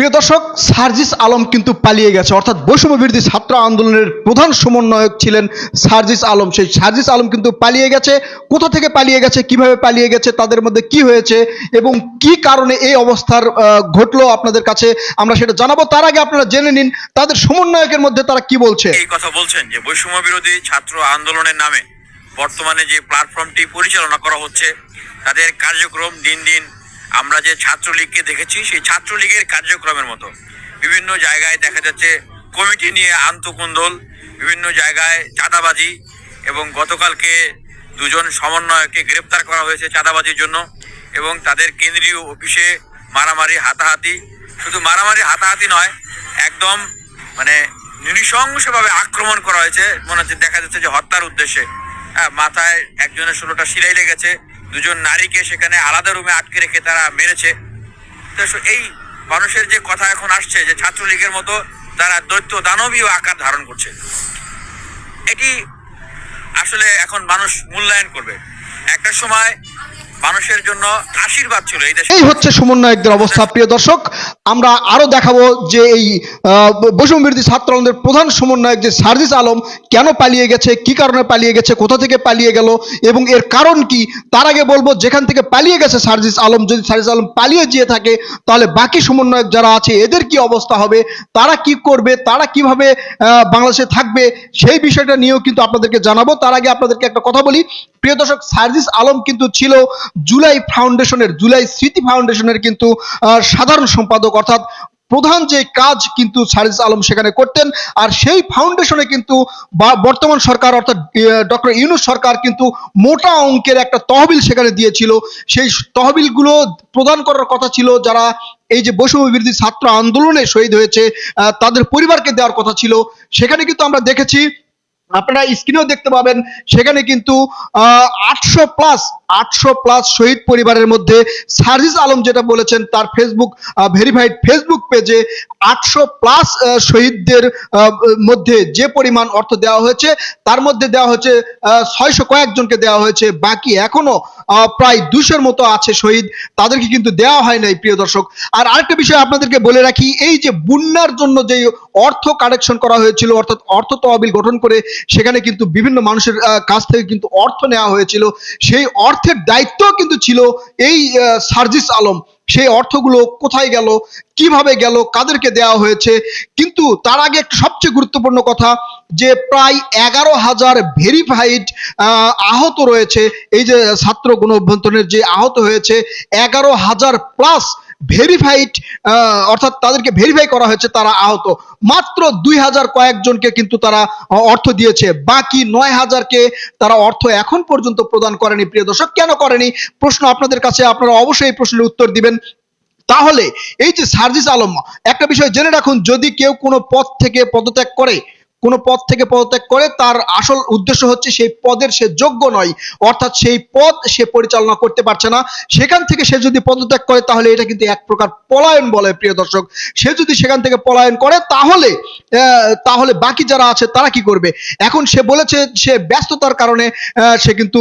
প্রিয় দর্শক, সার্জিস আলম কিন্তু পালিয়ে গেছে। অর্থাৎ বৈষম্য বিরোধী ছাত্র আন্দোলনের প্রধান সমন্বয়ক ছিলেন সার্জিস আলম। সেই সার্জিস আলম কিন্তু পালিয়ে গেছে। কোথা থেকে পালিয়ে গেছে, কীভাবে পালিয়ে গেছে, তাদের মধ্যে কি হয়েছে এবং কি কারণে এই অবস্থার ঘটলো আপনাদের কাছে আমরা সেটা জানাব। তার আগে আপনারা জেনে নিন, তাদের সমন্বয়কের মধ্যে তারা কি বলছে? এই কথা বলছেন যে, বৈষম্য বিরোধী ছাত্র আন্দোলনের নামে বর্তমানে যে প্ল্যাটফর্মটি পরিচালনা করা হচ্ছে, তাদের কার্যক্রম দিন দিন আমরা যে ছাত্রলীগকে দেখেছি সেই ছাত্রলীগের কার্যক্রমের মতো। বিভিন্ন জায়গায় দেখা যাচ্ছে কমিটি নিয়ে আন্তকুন্দল বিভিন্ন জায়গায় চাঁদাবাজি এবং গতকালকে দুজন সমন্বয়কে গ্রেপ্তার করা হয়েছে চাঁদাবাজির জন্য এবং তাদের কেন্দ্রীয় অফিসে মারামারি হাতাহাতি। শুধু মারামারি হাতাহাতি নয় একদম মানে নৃশংসভাবে আক্রমণ করা হয়েছে। মনে হচ্ছে দেখা যাচ্ছে যে হত্যার উদ্দেশ্যে। হ্যাঁ, মাথায় একজনের ষোলোটা সিলাই লেগেছে। দুজন নারীকে সেখানে আলাদা রুমে আটকে রেখে তারা মেরেছে। তো এই মানুষের যে কথা এখন আসছে, যে ছাত্রলীগের মতো তারা দৈত্য দানবীয় আকার ধারণ করছে। এটি আসলে এখন মানুষ মূল্যায়ন করবে। একটা সময় মানুষের জন্য আশীর্বাদ ছিল এই দেশে। এই হচ্ছে সমন্বয়কদের অবস্থা, প্রিয় দর্শক। আমরা আরও দেখাবো যে এই বৈষম্য বিরোধী ছাত্র আন্দোলনের প্রধান সমন্বয়ক যে সার্জিস আলম কেন পালিয়ে গেছে, কি কারণে পালিয়ে গেছে, কোথা থেকে পালিয়ে গেল, এবং এর কারণ কি, তার আগে বলব যেখান থেকে পালিয়ে গেছে সার্জিস আলম, যদি সার্জিস আলম পালিয়ে যেয়ে থাকে, তাহলে বাকি সমন্বয়ক যারা আছে, এদের কি অবস্থা হবে, তারা কি করবে, তারা কীভাবে বাংলাদেশে থাকবে, সেই বিষয়টা নিয়েও কিন্তু আপনাদেরকে জানাব। তার আগে আপনাদেরকে একটা কথা বলি প্রিয় দর্শক, সার্জিস আলম কিন্তু ছিল জুলাই ফাউন্ডেশনের, জুলাই স্মৃতি ফাউন্ডেশনের কিন্তু সাধারণ সম্পাদক। অর্থাৎ প্রধান যে কাজ কিন্তু সার্জিস আলম সেখানে করতেন। আর সেই ফাউন্ডেশনে কিন্তু বর্তমান সরকার, অর্থাৎ ডক্টর ইউনুস সরকার কিন্তু মোটা অঙ্কের একটা তহবিল সেখানে দিয়েছিল। সেই তহবিলগুলো প্রদান করার কথা ছিল যারা এই যে বৈষম্য বিরোধী ছাত্র আন্দোলনে শহীদ হয়েছে তাদের পরিবারকে দেওয়ার কথা ছিল। সেখানে কিন্তু আমরা দেখেছি আপনারা স্ক্রিনেও দেখতে পাবেন, সেখানে কিন্তু আটশো প্লাস আটশো প্লাস শহীদ পরিবারের মধ্যে সার্জিস আলম যেটা বলেছেন, তার ফেসবুক ভেরিফাইড ফেসবুক পেজে আটশো প্লাস শহীদদের মধ্যে যে পরিমাণ অর্থ দেওয়া হয়েছে, তার মধ্যে দেওয়া হয়েছে ছয়শো কয়েকজনকে দেওয়া হয়েছে, বাকি এখনও প্রায় দুশোর মতো আছে শহীদ, তাদেরকে কিন্তু দেওয়া হয় নাই, প্রিয় দর্শক। আর আরেকটা বিষয় আপনাদেরকে বলে রাখি, এই যে বন্যার জন্য যে অর্থ কালেকশন করা হয়েছিল, অর্থাৎ অর্থ তহবিল গঠন করে, সেখানে কিন্তু বিভিন্ন মানুষের কাছ থেকে কিন্তু অর্থ নেওয়া হয়েছিল। সেই অর্থের দায়িত্ব কিন্তু ছিল এই সার্জিস আলম। সেই অর্থগুলো কোথায় গেল? কীভাবে গেল, কাদেরকে দেওয়া হয়েছে? কিন্তু তার আগে একটা সবচেয়ে গুরুত্বপূর্ণ কথা, যে প্রায় এগারো হাজার ভেরিফাইড আহত রয়েছে। এই যে ছাত্র গণ যে আহত হয়েছে, এগারো হাজার প্লাস ভেরিফাইড অর্থাৎ তাদেরকে ভেরিফাই করা হয়েছে, তারা আহত। মাত্র দুই হাজার কয়েকজনকে কিন্তু তারা অর্থ দিয়েছে। বাকি নয় হাজারকে তারা অর্থ এখন পর্যন্ত প্রদান করেনি। প্রিয় দর্শক, কেন করেনি? প্রশ্ন আপনাদের কাছে, আপনারা অবশ্যই এই প্রশ্নের উত্তর দিবেন। তাহলে এই যে সার্জিস আলম একটা বিষয় জেনে রাখুন, যদি কেউ কোনো পদ থেকে পদত্যাগ করে কোনো পদ থেকে পদত্যাগ করে, তার আসল উদ্দেশ্য হচ্ছে সেই পদের সে যোগ্য নয়। অর্থাৎ সেই পদ সে পরিচালনা করতে পারছে না। সেখান থেকে সে যদি পদত্যাগ করে, তাহলে এটা কিন্তু এক প্রকার পলায়ন বলে, প্রিয় দর্শক। সে যদি সেখান থেকে পলায়ন করে, তাহলে তাহলে বাকি যারা আছে, তারা কি করবে? এখন সে বলেছে সে ব্যস্ততার কারণে সে কিন্তু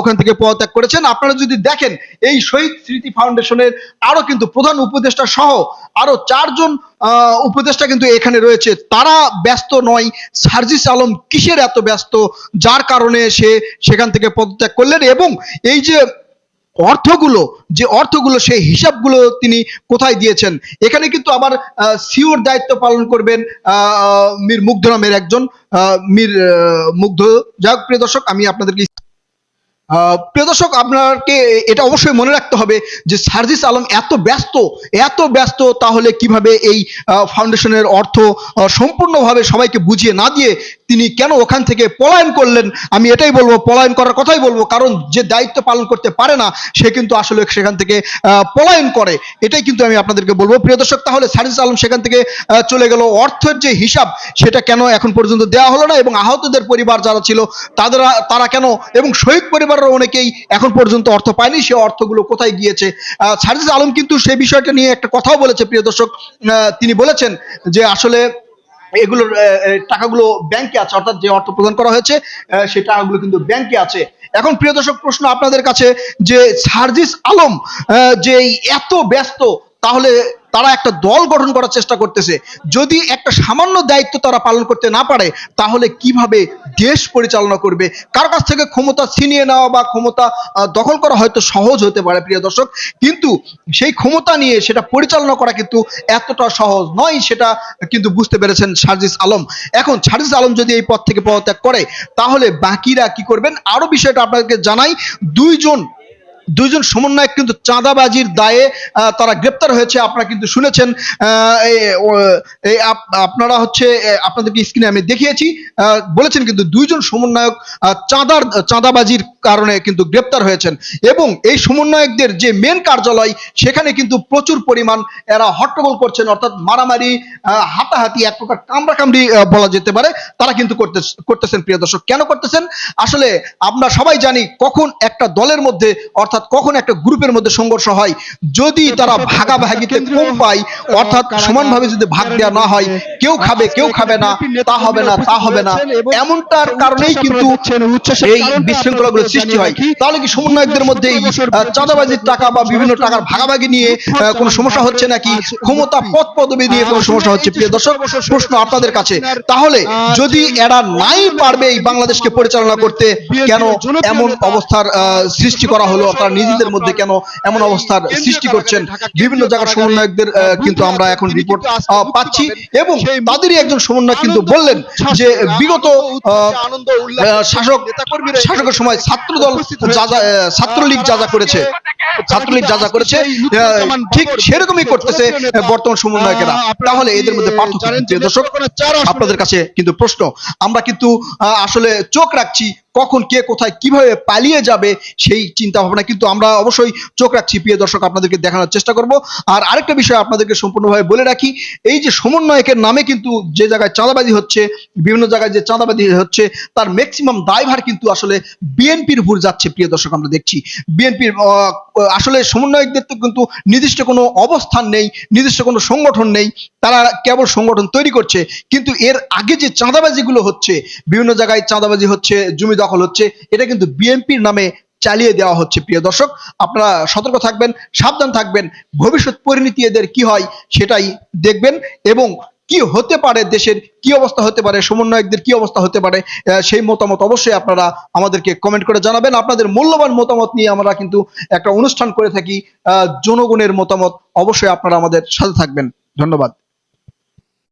ওখান থেকে পদত্যাগ করেছেন। আপনারা যদি দেখেন, এই শহীদ স্মৃতি ফাউন্ডেশনের আরও কিন্তু প্রধান উপদেষ্টা সহ আরও চারজন উপদেষ্টা কিন্তু এখানে রয়েছে। তারা ব্যস্ত নয়, সার্জিস আলম কিসের এত ব্যস্ত? যার কারণে সে সেখান থেকে পদত্যাগ করলেন এবং এই যে অর্থগুলো যে অর্থগুলো, সেই হিসাবগুলো তিনি কোথায় দিয়েছেন? এখানে কিন্তু আবার সিওর দায়িত্ব পালন করবেন মীর মুগ্ধ নামের একজন মীর মুগ্ধ। যাক প্রিয় দর্শক, আমি আপনাদেরকে প্রিয় দর্শক, আপনাকে এটা অবশ্যই মনে রাখতে হবে যে সার্জিস আলম এত ব্যস্ত এত ব্যস্ত তাহলে কীভাবে এই ফাউন্ডেশনের অর্থ সম্পূর্ণভাবে সবাইকে বুঝিয়ে না দিয়ে তিনি কেন ওখান থেকে পলায়ন করলেন? আমি এটাই বলব পলায়ন করার কথাই বলব। কারণ যে দায়িত্ব পালন করতে পারে না সে কিন্তু আসলে সেখান থেকে পলায়ন করে। এটাই কিন্তু আমি আপনাদেরকে বলব। প্রিয় দর্শক তাহলে সার্জিস আলম সেখান থেকে চলে গেল। অর্থের যে হিসাব সেটা কেন এখন পর্যন্ত দেওয়া হলো না? এবং আহতদের পরিবার যারা ছিল তাদের তারা কেন? এবং শহীদ পরিবারের অনেকেই এখন পর্যন্ত অর্থ পায়নি। সে অর্থগুলো কোথায় গিয়েছে? আহ, আলম কিন্তু সে বিষয়টা নিয়ে একটা কথাও বলেছে। প্রিয় দর্শক তিনি বলেছেন যে আসলে এগুলোর টাকাগুলো ব্যাংকে আছে, অর্থাৎ যে অর্থ প্রদান করা হয়েছে সেই টাকাগুলো কিন্তু ব্যাংকে আছে। এখন প্রিয় দর্শক, প্রশ্ন আপনাদের কাছে যে সার্জিস আলম যে এত ব্যস্ত, তাহলে তারা একটা দল গঠন করার চেষ্টা করতেছে। যদি একটা সামান্য দায়িত্ব তারা পালন করতে না পারে, তাহলে কীভাবে দেশ পরিচালনা করবে? কার কাছ থেকে ক্ষমতা ছিনিয়ে নেওয়া বা ক্ষমতা দখল করা হয়তো সহজ হতে পারে, প্রিয় দর্শক। কিন্তু সেই ক্ষমতা নিয়ে সেটা পরিচালনা করা কিন্তু এতটা সহজ নয়, সেটা কিন্তু বুঝতে পেরেছেন সার্জিস আলম। এখন সার্জিস আলম যদি এই পদ থেকে পদত্যাগ করে, তাহলে বাকিরা কি করবেন? আরও বিষয়টা আপনাদেরকে জানাই। দুইজন দুইজন সমন্বয়ক কিন্তু চাঁদাবাজির দায়ে তারা গ্রেপ্তার হয়েছে। আপনারা কিন্তু শুনেছেন আপনারা হচ্ছে আপনাদেরকে স্ক্রিনে আমি দেখিয়েছি। বলেছেন কিন্তু দুইজন সমন্বয়ক চাঁদার, চাঁদাবাজির কারণে কিন্তু গ্রেপ্তার হয়েছেন। এবং এই সমন্বয়কদের যে মেন কার্যালয়, সেখানে কিন্তু প্রচুর পরিমাণ এরা হট্টগোল করছেন। অর্থাৎ মারামারি হাতাহাতি, এক প্রকার কামড়াকামড়ি বলা যেতে পারে। তারা কিন্তু করতে, করতেছেন, প্রিয় দর্শক। কেন করতেছেন? আসলে আমরা সবাই জানি কখন একটা দলের মধ্যে, অর্থাৎ কখন একটা গ্রুপের মধ্যে সংঘর্ষ হয় যদি তারা ভাগাভাগিতে কম পায় অর্থাৎ সমানভাবে যদি ভাগ দেওয়া না হয় কেউ খাবে কেউ খাবে না তা হবে না তা হবে না। এমনটার কারণেই কিন্তু এই বিশৃঙ্খলাগুলো সৃষ্টি হয়। তাহলে কি সমন্বয়কদের মধ্যে এই চাঁদাবাজির টাকা বা বিভিন্ন টাকার ভাগাভাগি নিয়ে কোনো সমস্যা হচ্ছে নাকি? ক্ষমতা পদ পদবি নিয়ে কোনো সমস্যা হচ্ছে? প্রিয় দর্শক প্রশ্ন আপনাদের কাছে। তাহলে যদি এরা নাই পারবে এই বাংলাদেশকে পরিচালনা করতে কেন এমন অবস্থার আহ, সৃষ্টি করা হলো? আপনারা নিজেদের মধ্যে কেন এমন অবস্থার সৃষ্টি করছেন? বিভিন্ন জায়গার সমন্বয়কদের কিন্তু আমরা এখন রিপোর্ট পাচ্ছি এবং তাদেরই একজন সমন্বয়ক কিন্তু বললেন যে বিগত শাসক শাসকের সময় ছাত্রদল যা যা ছাত্রলীগ যা যা করেছে ছাত্রলীগ যা যা করেছে ঠিক সেরকমই করতেছে বর্তমান সমন্বয়কেরা। তাহলে এদের মধ্যে পার্থক্য দর্শক আপনাদের কাছে কিন্তু প্রশ্ন। আমরা কিন্তু আসলে চোখ রাখছি কখন কে কোথায় কীভাবে পালিয়ে যাবে সেই চিন্তা ভাবনা কিন্তু আমরা অবশ্যই চোখ রাখছি প্রিয় দর্শক, আপনাদেরকে দেখানোর চেষ্টা করব। আর আরেকটা বিষয় আপনাদেরকে সম্পূর্ণভাবে বলে রাখি, এই যে সমন্বয়কের নামে কিন্তু যে জায়গায় চাঁদাবাজি হচ্ছে, বিভিন্ন জায়গায় যে চাঁদাবাজি হচ্ছে, তার ম্যাক্সিমাম দায়ভার কিন্তু আসলে বিএনপির উপর যাচ্ছে প্রিয় দর্শক, আমরা দেখছি। বিএনপির আসলে সমন্বয়কদের তো কিন্তু নির্দিষ্ট কোনো অবস্থান নেই, নির্দিষ্ট কোনো সংগঠন নেই, তারা কেবল সংগঠন তৈরি করছে, কিন্তু এর আগে যে চাঁদাবাজিগুলো হচ্ছে, বিভিন্ন জায়গায় চাঁদাবাজি হচ্ছে জমি দখল হচ্ছে, এটা কিন্তু বিএনপির নামে চালিয়ে দেওয়া হচ্ছে। প্রিয় দর্শক, আপনারা সতর্ক থাকবেন, সাবধান থাকবেন, ভবিষ্যৎ পরিণতি এদের কি হয় সেটাই দেখবেন এবং কি হতে পারে দেশের, কি অবস্থা হতে পারে, সমন্বয়কদের কি অবস্থা হতে পারে সেই মতামত অবশ্যই আপনারা আমাদেরকে কমেন্ট করে জানাবেন। আপনাদের মূল্যবান মতামত নিয়ে আমরা কিন্তু একটা অনুষ্ঠান করে থাকি জনগণের মতামত অবশ্যই আপনারা আমাদের সাথে থাকবেন। ধন্যবাদ।